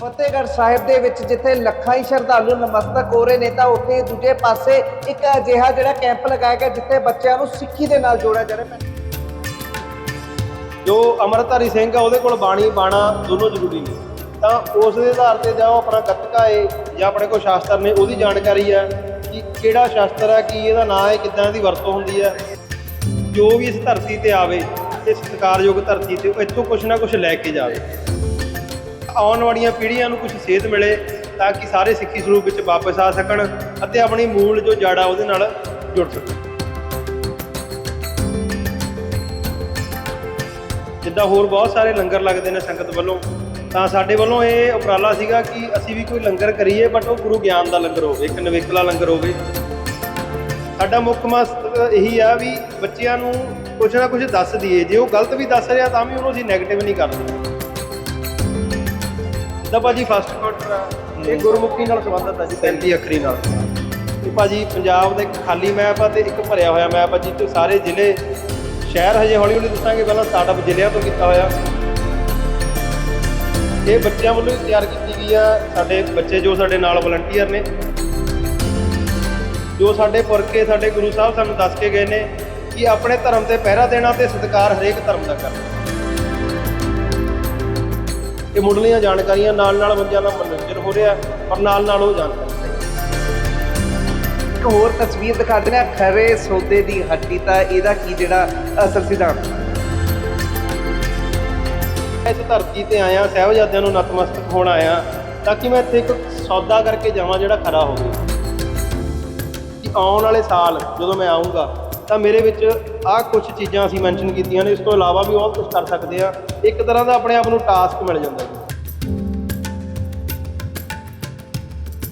ਫਤਿਹਗੜ੍ਹ ਸਾਹਿਬ ਦੇ ਵਿੱਚ ਜਿੱਥੇ ਲੱਖਾਂ ਹੀ ਸ਼ਰਧਾਲੂ ਨਮਸਤਕ ਹੋ ਰਹੇ ਨੇ, ਤਾਂ ਉੱਥੇ ਦੂਜੇ ਪਾਸੇ ਇੱਕ ਅਜਿਹਾ ਜਿਹੜਾ ਕੈਂਪ ਲਗਾਇਆ ਗਿਆ ਜਿੱਥੇ ਬੱਚਿਆਂ ਨੂੰ ਸਿੱਖੀ ਦੇ ਨਾਲ ਜੋੜਿਆ ਜਾ ਰਿਹਾ ਹੈ। ਜੋ ਅਮਰਧਾਰੀ ਸਿੰਘ ਆ, ਉਹਦੇ ਕੋਲ ਬਾਣੀ, ਬਾਣਾ ਦੋਨੋਂ ਜ਼ਰੂਰੀ ਨੇ। ਤਾਂ ਉਸ ਦੇ ਆਧਾਰ ਤੇ ਜਾਂ ਉਹ ਆਪਣਾ ਗੱਤਕਾ ਏ ਜਾਂ ਆਪਣੇ ਕੋਲ ਸ਼ਾਸਤਰ ਨੇ, ਉਹਦੀ ਜਾਣਕਾਰੀ ਹੈ ਕਿ ਕਿਹੜਾ ਸ਼ਾਸਤਰ ਹੈ ਕੀ ਇਹਦਾ ਨਾਂ ਹੈ ਕਿੱਦਾਂ ਇਹਦੀ ਵਰਤੋਂ ਹੁੰਦੀ ਹੈ ਜੋ ਵੀ ਇਸ ਧਰਤੀ ਤੇ ਆਵੇ ਇਸ ਸਤਿਕਾਰਯੋਗ ਧਰਤੀ ਤੇ ਉਹ ਇੱਥੋਂ ਕੁਝ ਨਾ ਕੁਝ ਲੈ ਕੇ ਜਾਵੇ। ਆਉਣ ਵਾਲੀਆਂ ਪੀੜ੍ਹੀਆਂ ਨੂੰ ਕੁਝ ਸੇਧ ਮਿਲੇ ਤਾਂ ਕਿ ਸਾਰੇ ਸਿੱਖੀ ਸਰੂਪ ਵਿੱਚ ਵਾਪਸ ਆ ਸਕਣ ਅਤੇ ਆਪਣੀ ਮੂਲ ਜੋ ਜੜ ਉਹਦੇ ਨਾਲ ਜੁੜ ਸਕਣ। ਜਿੱਦਾਂ ਹੋਰ ਬਹੁਤ ਸਾਰੇ ਲੰਗਰ ਲੱਗਦੇ ਨੇ ਸੰਗਤ ਵੱਲੋਂ, ਤਾਂ ਸਾਡੇ ਵੱਲੋਂ ਇਹ ਉਪਰਾਲਾ ਸੀਗਾ ਕਿ ਅਸੀਂ ਵੀ ਕੋਈ ਲੰਗਰ ਕਰੀਏ ਬਟ ਉਹ ਗੁਰੂ ਗਿਆਨ ਦਾ ਲੰਗਰ ਹੋਵੇ, ਇੱਕ ਨਵੇਕਲਾ ਲੰਗਰ ਹੋਵੇ। ਸਾਡਾ ਮੁੱਖ ਮਕਸਦ ਇਹੀ ਆ ਵੀ ਬੱਚਿਆਂ ਨੂੰ ਕੁਝ ਨਾ ਕੁਝ ਦੱਸ ਦਈਏ। ਜੇ ਉਹ ਗਲਤ ਵੀ ਦੱਸ ਰਿਹਾ ਤਾਂ ਵੀ ਉਹਨੂੰ ਅਸੀਂ ਨੈਗੇਟਿਵ ਨਹੀਂ ਕਰਦੇ ਦਾ ਭਾਜੀ ਫਸਟ ਕੁਆਟਰ ਆ। ਇਹ ਗੁਰਮੁਖੀ ਨਾਲ ਸੰਬੰਧਿਤ ਆ ਜੀ। 35 ਅੱਖਰੀ ਨਾਲ। ਇਹ ਭਾਜੀ ਪੰਜਾਬ ਦਾ ਇੱਕ ਖਾਲੀ ਮੈਪ ਆ ਤੇ ਇੱਕ ਭਰਿਆ ਹੋਇਆ ਮੈਪ ਆ ਜਿੱਥੇ ਸਾਰੇ ਜ਼ਿਲ੍ਹੇ ਸ਼ਹਿਰ ਹਜੇ ਹੌਲੀ ਹੌਲੀ ਦੱਸਾਂਗੇ ਪਹਿਲਾਂ ਸਟਾਰਟਅਪ ਜ਼ਿਲ੍ਹਿਆਂ ਤੋਂ ਕੀਤਾ ਹੋਇਆ। ਇਹ ਬੱਚਿਆਂ ਵੱਲੋਂ ਹੀ ਤਿਆਰ ਕੀਤੀ ਗਈ ਆ। ਸਾਡੇ ਬੱਚੇ ਜੋ ਸਾਡੇ ਨਾਲ ਵਲੰਟੀਅਰ ਨੇ ਜੋ ਸਾਡੇ ਪੁਰਖੇ ਸਾਡੇ ਗੁਰੂ ਸਾਹਿਬ ਸਾਨੂੰ ਦੱਸ ਕੇ ਗਏ ਨੇ ਕਿ ਆਪਣੇ ਧਰਮ ਤੇ ਪਹਿਰਾ ਦੇਣਾ ਤੇ ਸਤਿਕਾਰ ਹਰੇਕ ਧਰਮ ਦਾ ਕਰਨਾ। ਇਹ ਮੁੱਢਲੀਆਂ ਜਾਣਕਾਰੀਆਂ ਨਾਲ ਨਾਲ ਬੱਚਿਆਂ ਦਾ ਮਨੋਰੰਜਨ ਹੋ ਰਿਹਾ ਔਰ ਨਾਲ ਨਾਲ ਉਹ ਜਾਣਕਾਰੀ ਇੱਕ ਹੋਰ ਤਸਵੀਰ ਦਿਖਾ ਦਿੰਦੇ ਆ ਖਰੇ ਸੌਦੇ ਦੀ ਹੱਡੀ ਤਾਂ ਇਹਦਾ ਕੀ ਜਿਹੜਾ ਅਸਲ ਸਿਧਾਂਤ ਇਸ ਧਰਤੀ ਤੇ ਆਇਆ ਸਹਿਬਜ਼ਾਦਿਆਂ ਨੂੰ ਨਤਮਸਤਕ ਹੋਣ ਆਇਆ ਤਾਂ ਕਿ ਮੈਂ ਇੱਥੇ ਇੱਕ ਸੌਦਾ ਕਰਕੇ ਜਾਵਾਂ ਜਿਹੜਾ ਖਰਾ ਹੋਵੇ। ਕਿ ਆਉਣ ਵਾਲੇ ਸਾਲ ਜਦੋਂ ਮੈਂ ਆਉਂਗਾ ਤਾਂ ਮੇਰੇ ਵਿੱਚ ਆਹ ਕੁਝ ਚੀਜ਼ਾਂ ਅਸੀਂ ਮੈਂਸ਼ਨ ਕੀਤੀਆਂ ਨੇ, ਇਸ ਤੋਂ ਇਲਾਵਾ ਵੀ ਬਹੁਤ ਕੁਝ ਕਰ ਸਕਦੇ ਆ ਇੱਕ ਤਰ੍ਹਾਂ ਦਾ ਆਪਣੇ ਆਪ ਨੂੰ ਟਾਸਕ ਮਿਲ ਜਾਂਦਾ ਜੀ।